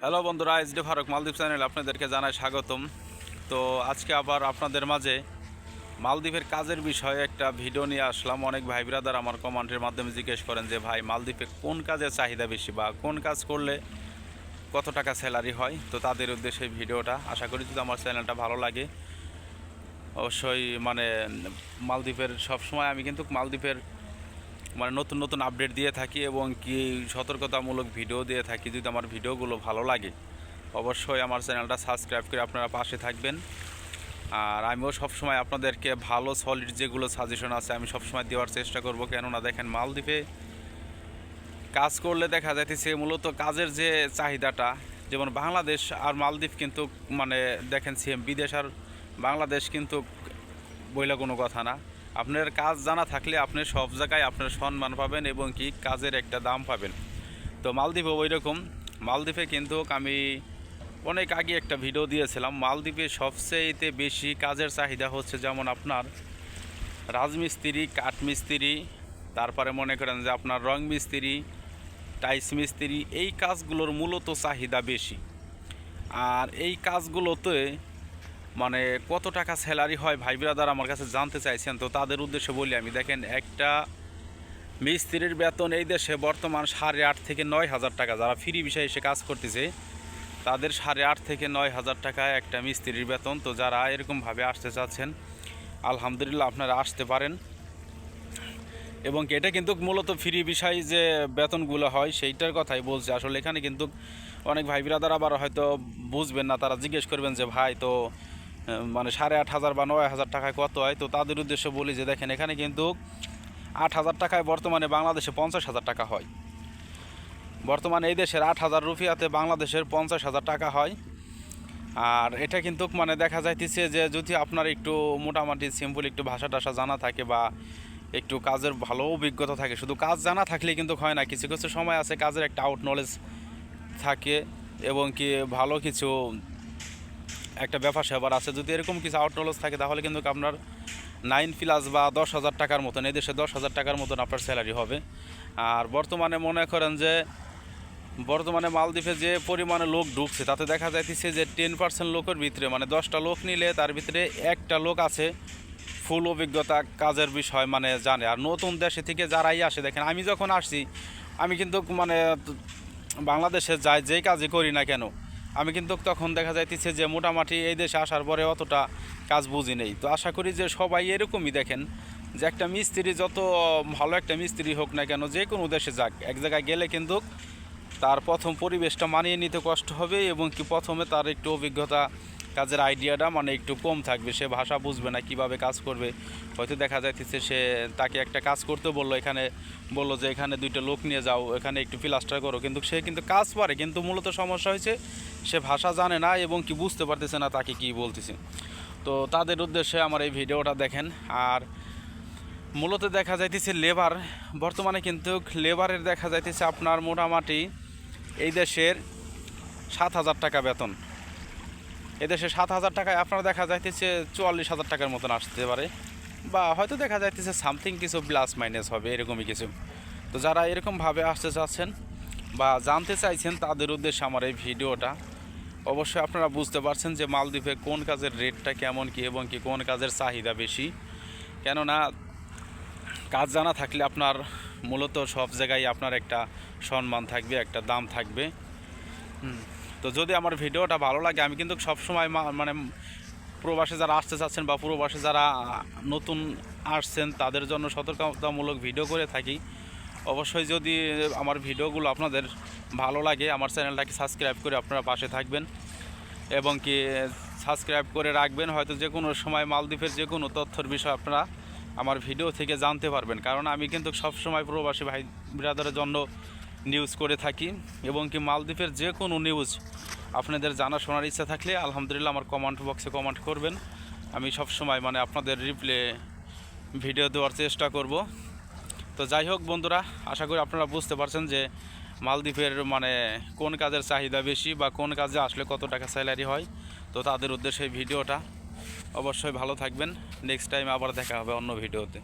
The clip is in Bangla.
হ্যালো বন্ধুরা, S D Farooq, Maldwip channel আপনাদেরকে জানাই স্বাগতম। তো আজকে আবার আপনাদের মাঝে মালদ্বীপের কাজের বিষয়ে একটা ভিডিও নিয়ে আসলাম। অনেক ভাই ব্রাদার আমার কমান্ডের মাধ্যমে জিজ্ঞেস করেন যে, ভাই, মালদ্বীপে কোন কাজের চাহিদা বেশি বা কোন কাজ করলে কত টাকা স্যালারি হয়? তো তাদের উদ্দেশ্যে ভিডিওটা। আশা করি যদি আমার চ্যানেলটা ভালো লাগে, অবশ্যই মানে মালদ্বীপের সবসময় আমি কিন্তু মালদ্বীপের মানে নতুন নতুন আপডেট দিয়ে থাকি এবং কি সতর্কতামূলক ভিডিও দিয়ে থাকি। যদি আমার ভিডিওগুলো ভালো লাগে, অবশ্যই আমার চ্যানেলটা সাবস্ক্রাইব করে আপনারা পাশে থাকবেন। আর আমিও সবসময় আপনাদেরকে ভালো সলিড যেগুলো সাজেশন আছে, আমি সবসময় দেওয়ার চেষ্টা করব। কেননা দেখেন, মালদ্বীপে কাজ করলে দেখা যাইতেছে মূলত কাজের যে চাহিদাটা, যেমন বাংলাদেশ আর মালদ্বীপ কিন্তু মানে দেখেন সেম বিদেশ আর বাংলাদেশ কিন্তু বইলা কোনো কথা না। আপনার কাজ জানা থাকলে আপনি সব জায়গায় আপনার সম্মান পাবেন এবং কি কাজের একটা দাম পাবেন। তো মালদ্বীপে ওই রকম মালদ্বীপে কিন্তু আমি অনেক আগে একটা ভিডিও দিয়েছিলাম। মালদ্বীপে সবচেয়েতে বেশি কাজের চাহিদা হচ্ছে যেমন আপনার রাজমিস্ত্রি, কাঠমিস্ত্রি, তারপরে মনে করেন যে আপনার রং মিস্ত্রি টাইস মিস্ত্রি, এই কাজগুলোর মূলত চাহিদা বেশি। আর এই কাজগুলোতে মানে কত টাকা স্যালারি হয় ভাই ব্রাদার আমার কাছে জানতে চাইছেন, তো তাদের উদ্দেশ্যে বলি আমি। দেখেন, একটা মিস্ত্রির বেতন এই দেশে বর্তমান সাড়ে আট থেকে নয় হাজার টাকা। যারা ফ্রি বিষয়ে এসে কাজ করতেছে, তাদের সাড়ে আট থেকে নয় হাজার টাকা একটা মিস্ত্রির বেতন। তো যারা এরকমভাবে আসতে চাচ্ছেন, আলহামদুলিল্লাহ আপনারা আসতে পারেন। এবং এটা কিন্তু মূলত ফ্রি বিষয় যে বেতনগুলো হয়, সেইটার কথাই বলছে। আসলে এখানে কিন্তু অনেক ভাই বিরাদার আবার হয়তো বুঝবেন না, তারা জিজ্ঞেস করবেন যে, ভাই, তো মানে সাড়ে আট হাজার বা নয় হাজার টাকায় কত হয়? তো তাদের উদ্দেশ্যে বলি যে, দেখেন, এখানে কিন্তু আট হাজার টাকায় বর্তমানে বাংলাদেশে পঞ্চাশ হাজার টাকা হয়। বর্তমানে এই দেশের আট হাজার রুপিয়াতে বাংলাদেশের পঞ্চাশ হাজার টাকা হয়। আর এটা কিন্তু মানে দেখা যাইতেছে যে, যদি আপনার একটু মোটামুটি সিম্পল একটু ভাষা টাষা জানা থাকে বা একটু কাজের ভালো অভিজ্ঞতা থাকে, শুধু কাজ জানা থাকলে কিন্তু হয় না। কিছু কিছু সময় আছে কাজের একটা আউট নলেজ থাকে এবং কি ভালো কিছু একটা ব্যাপার স্যাপার আছে। যদি এরকম কিছু আউট নলেজ থাকে, তাহলে কিন্তু আপনার নাইন প্লাস বা দশ হাজার টাকার মতন এদেশে দশ হাজার টাকার মতন আপনার স্যালারি হবে। আর বর্তমানে মনে করেন যে, বর্তমানে মালদ্বীপে যে পরিমাণে লোক ঢুকছে, তাতে দেখা যাইতেছে যে টেন পার্সেন্ট লোকের ভিতরে মানে দশটা লোক নিলে তার ভিতরে একটা লোক আছে ফুল অভিজ্ঞতা কাজের বিষয় মানে জানে। আর নতুন দেশে থেকে যারাই আসে, দেখেন আমি যখন আসছি, আমি কিন্তু মানে বাংলাদেশে যাই যেই কাজই করি না কেন আমি কিন্তু তখন দেখা যাইতেছে যে মোটামুটি এই দেশে আসার পরে অতটা কাজ বুঝি নেই। তো আশা করি যে সবাই এরকমই দেখেন যে একটা মিস্ত্রি যত ভালো একটা মিস্ত্রি হোক না কেন, যে কোনো দেশে যাক, এক জায়গায় গেলে কিন্তু তার প্রথম পরিবেশটা মানিয়ে নিতে কষ্ট হবে এবং কি প্রথমে তার একটু অভিজ্ঞতা কাজের আইডিয়াটা মানে একটু কম থাকবে। সে ভাষা বুঝবে না, কীভাবে কাজ করবে। হয়তো দেখা যাইতেছে সে তাকে একটা কাজ করতে বলল, এখানে বলল যে এখানে দুইটা লোক নিয়ে যাও, এখানে একটু প্লাস্টার করো। কিন্তু সে কিন্তু কাজ পারে, কিন্তু মূলত সমস্যা হয়েছে সে ভাষা জানে না এবং কি বুঝতে পারতেছে না তাকে কি বলতেছে। তো তাদের উদ্দেশ্যে আমার এই ভিডিওটা দেখেন। আর মূলত দেখা যাইতেছে লেবার, বর্তমানে কিন্তু লেবারের দেখা যাইতেছে আপনার মোটামুটি এই দেশের সাত হাজার টাকা বেতন। এদেশে সাত হাজার টাকায় আপনার দেখা যাইতেছে চুয়াল্লিশ হাজার টাকার মতন আসতে পারে। বা হয়তো দেখা যাইতেছে সামথিং কিছু প্লাস মাইনাস হবে এরকমই কিছু। তো যারা এরকমভাবে আসতে চাচ্ছেন বা জানতে চাইছেন তাদের উদ্দেশ্যে আমার এই ভিডিওটা অবশ্যই আপনারা বুঝতে পারছেন যে মালদ্বীপে কোন কাজের রেটটা কেমন কি এবং কি কোন কাজের চাহিদা বেশি। কেননা কাজ জানা থাকলে আপনার মূলত সব জায়গায় আপনার একটা সম্মান থাকবে একটা দাম থাকবে। হুম, তো যদি আমার ভিডিওটা ভালো লাগে, আমি কিন্তু সবসময় মানে প্রবাসে যারা আসতে চাচ্ছেন বা প্রবাসে যারা নতুন আসছেন, তাদের জন্য সতর্কতামূলক ভিডিও করে থাকি। অবশ্যই যদি আমার ভিডিওগুলো আপনাদের ভালো লাগে, আমার চ্যানেলটাকে সাবস্ক্রাইব করে আপনারা পাশে থাকবেন এবং কি সাবস্ক্রাইব করে রাখবেন। হয়তো যে কোনো সময় মালদ্বীপের যে কোনো তথ্যর বিষয় আপনারা আমার ভিডিও থেকে জানতে পারবেন। কারণ আমি কিন্তু সবসময় প্রবাসী ভাই, ব্রাদারের জন্য নিউজ করে থাকি, এবং কি মালদ্বীপের যে কোনো নিউজ আপনাদের জানা শোনার ইচ্ছা থাকলে আলহামদুলিল্লাহ আমার কমেন্ট বক্সে কমেন্ট করবেন। আমি সবসময় মানে আপনাদের রিপ্লে ভিডিও দেওয়ার চেষ্টা করব। তো যাই হোক বন্ধুরা, আশা করি আপনারা বুঝতে পারছেন যে মালদ্বীপের মানে কোন কাজের চাহিদা বেশি বা কোন কাজে আসলে কত টাকা স্যালারি হয়, তো তাদের উদ্দেশ্যে ভিডিওটা অবশ্যই ভালো থাকবেন। নেক্সট টাইম আবার দেখা হবে অন্য ভিডিওতে